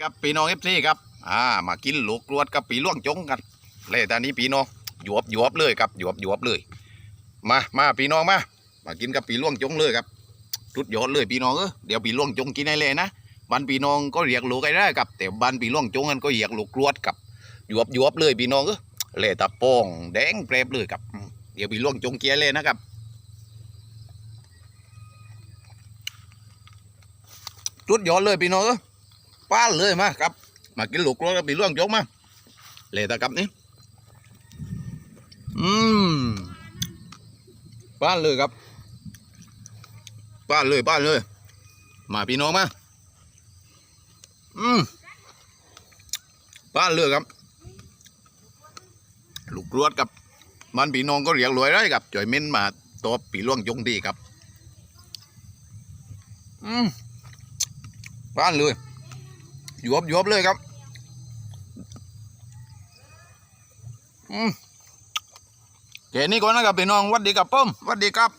ครับพี่น้องเอฟซีครับอ่ามากินลูกกรวดกับปีล่วงจงกันเลยตอนนี้พี่น้องหยวบหยวบเลยครับหยวบหยวบเลย มามาพี่น้องมามากินกับปีล่วงจงเลยครับรุดยอดเลยพี่น้องเออเดี๋ยวปีล่วงจงกินให้เลยนะบ้านพี่น้องก็เรียกลูกไอ้ได้ครับ แต่บ้านปีล่วงจงกันก็เรียกลูกกรวดกับหยวบหยวบเลยพี่น้องเออเลยตะโป้งแดงเปรบเลยครับเดี๋ยวปีล่วงจงเกียเลยนะครับสุดยอดเลยพี่น้องเอ้ย ป้านเลยมาครับ มากินลูกกรอกกับปีล่วงจกมาเลยตะกับนี่อืมป้านเลยครับป้านเลยป้านเลย มาพี่น้องมา อืมป้านเลยครับ ลูกกรวดกับ มันพี่น้องก็เรียกรวยได้ครับจ่อยเม้นมาตัวปีล่วงจงดีครับ อืมบ้านเลย ยวบหยวบเลยครับอืมแค่นี้ก่อนนะครับพี่น้องวัดดีครับป้อมวัดดีครับ